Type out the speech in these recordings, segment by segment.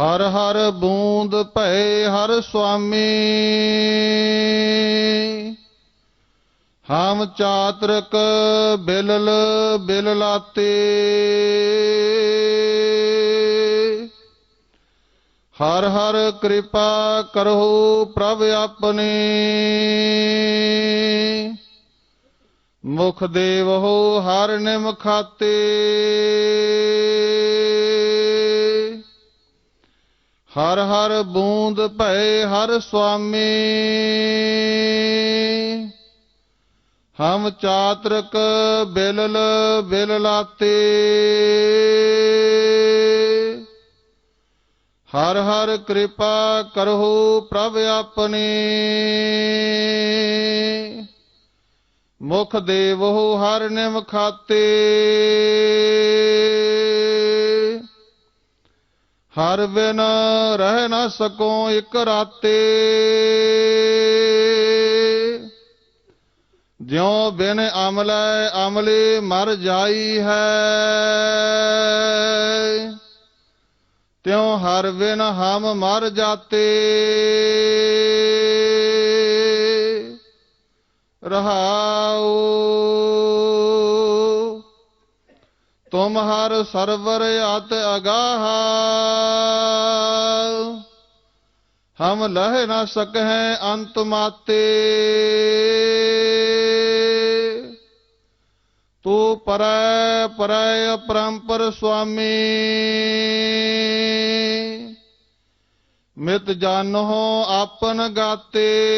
ਹਰ ਹਰ ਬੂੰਦ ਭਏ ਹਰ ਸੁਆਮੀ। ਹਮ ਚਾਤਰਕ ਬਿਲਲ ਬਿਲ ਲਾਤੇ ਹਰ ਹਰ ਕਿਰਪਾ ਕਰੋ ਪ੍ਰਭ ਆਪਣੇ। ਮੁਖ ਦੇਵੋ ਹਰ ਨਿਮ ਖਾਤੇ। ਹਰ ਹਰ ਬੂੰਦ ਭਏ ਹਰ ਸੁਆਮੀ। ਹਮ ਚਾਤਰਕ ਬਿਲਲ ਬਿਲ ਲਾਤੇ ਹਰ ਹਰ ਕਿਰਪਾ ਕਰੋ ਪ੍ਰਭ ਆਪਣੀ। ਮੁਖ ਦੇਵੋ ਹਰ ਨਿਮ ਖਾਤੇ। ਹਰ ਬਿਨ ਰਹਿ ਨਾ ਸਕੋ ਇਕ ਰਾਤੇ। ਜਿਉ ਬਿਨ ਅਮਲੇ ਅਮਲੇ ਮਰ ਜਾਈ ਹੈ। ਤਿਉ ਹਰ ਬਿਨ ਹਮ ਮਰ ਜਾਤੇ। ਰਹਾਉ ਤੁਮ ਹਰ ਸਰਵਰ ਅਤ ਅਗਾਹ। ਹਮ ਲਹਿ ਨਾ ਸਕਹਿ ਅੰਤ ਮਾਤੇ। ਤੂੰ ਪਰੈ ਪਰੈ ਅਪਰੰਪਰ ਸੁਆਮੀ। ਮਿਤ ਜਾਣੋ ਆਪਨ ਗਾਤੇ।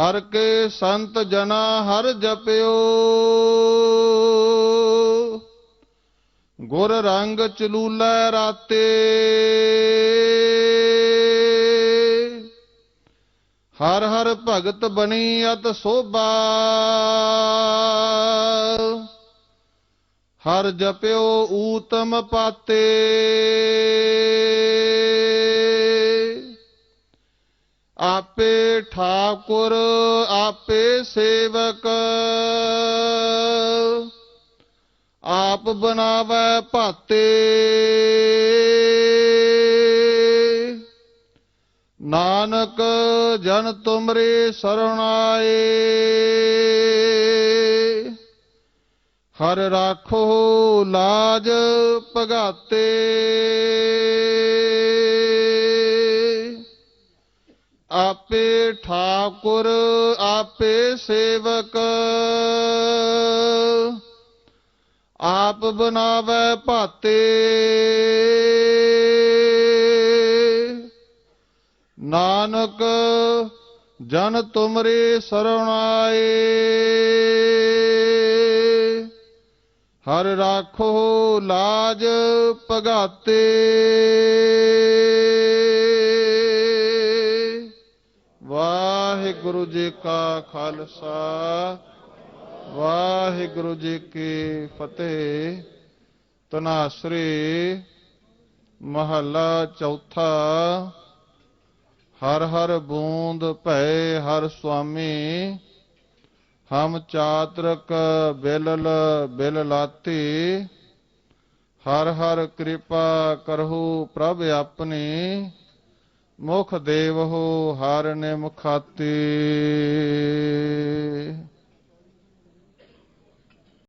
ਹਰ ਕੇ ਸੰਤ ਜਨਾ ਹਰ ਜਪਿਓ। ਗੁਰ ਰੰਗ ਚਲੂਲੇ ਰਾਤੇ। ਹਰ ਹਰ ਭਗਤ ਬਣੀ ਅਤ ਸੋਭਾ। ਹਰ ਜਪਿਓ ਊਤਮ ਪਾਤੇ। ਆਪੇ ਠਾਕੁਰ, ਆਪੇ ਸੇਵਕ। ਆਪ ਬਣਾਵੇ ਭਾਤੇ। ਨਾਨਕ, ਜਨ ਤੁਮਰੇ ਸਰਣਾਏ ਹਰ ਰਾਖੋ ਲਾਜ ਭਗਾਤੇ। ਆਪੇ ਠਾਕੁਰ, ਆਪੇ ਸੇਵਕ। ਆਪ ਬਣਾਵੇ ਭਾਤੇ। ਨਾਨਕ, ਜਨ ਤੁਮਰੇ ਸਰਣਾਏ ਹਰ ਰਾਖੋ ਲਾਜ ਭਗਾਤੇ। ਵਾਹਿਗੁਰੂ ਜੀ ਕਾ ਖਾਲਸਾ, ਵਾਹਿਗੁਰੂ ਜੀ ਕੀ ਫਤਿਹ। ਤਨਾਸਰੇ ਮਹੱਲਾ ਚੌਥਾ, ਹਰ ਹਰ ਬੂੰਦ ਭੈ ਹਰ ਸੁਆਮੀ, ਹਮ ਚਾਤਰਕ ਬਿਲਲ ਬਿਲ ਲਾਤੀ ਹਰ ਹਰ ਕਿਰਪਾ ਕਰਹੁ ਪ੍ਰਭ ਆਪਣੀ। ਮੁਖ ਦੇਵਹੁ ਹਰ ਨਿਮ